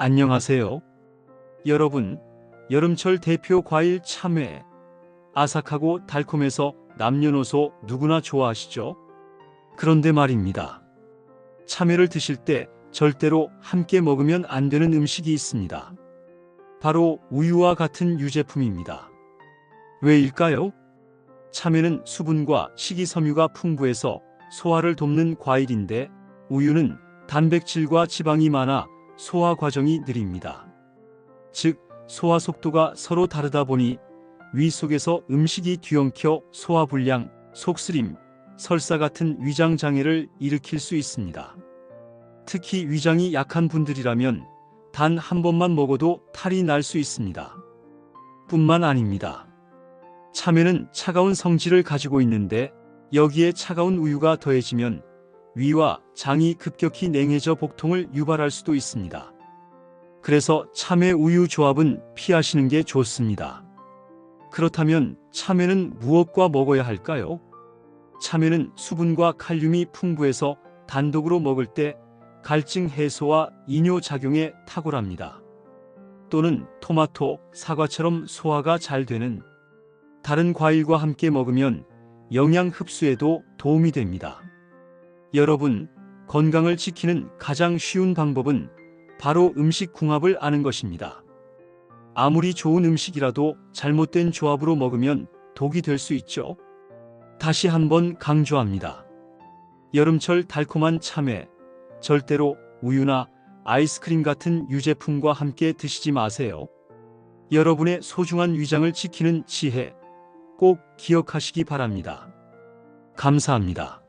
안녕하세요. 여러분, 여름철 대표 과일 참외. 아삭하고 달콤해서 남녀노소 누구나 좋아하시죠? 그런데 말입니다. 참외를 드실 때 절대로 함께 먹으면 안 되는 음식이 있습니다. 바로 우유와 같은 유제품입니다. 왜일까요? 참외는 수분과 식이섬유가 풍부해서 소화를 돕는 과일인데 우유는 단백질과 지방이 많아 소화 과정이 느립니다. 즉, 소화 속도가 서로 다르다 보니 위 속에서 음식이 뒤엉켜 소화 불량, 속쓰림, 설사 같은 위장 장애를 일으킬 수 있습니다. 특히 위장이 약한 분들이라면 단 한 번만 먹어도 탈이 날 수 있습니다. 뿐만 아닙니다. 참외는 차가운 성질을 가지고 있는데 여기에 차가운 우유가 더해지면 위와 장이 급격히 냉해져 복통을 유발할 수도 있습니다. 그래서 참외 우유 조합은 피하시는 게 좋습니다. 그렇다면 참외는 무엇과 먹어야 할까요? 참외는 수분과 칼륨이 풍부해서 단독으로 먹을 때 갈증 해소와 이뇨 작용에 탁월합니다. 또는 토마토, 사과처럼 소화가 잘 되는 다른 과일과 함께 먹으면 영양 흡수에도 도움이 됩니다. 여러분, 건강을 지키는 가장 쉬운 방법은 바로 음식 궁합을 아는 것입니다. 아무리 좋은 음식이라도 잘못된 조합으로 먹으면 독이 될 수 있죠. 다시 한번 강조합니다. 여름철 달콤한 참외, 절대로 우유나 아이스크림 같은 유제품과 함께 드시지 마세요. 여러분의 소중한 위장을 지키는 지혜 꼭 기억하시기 바랍니다. 감사합니다.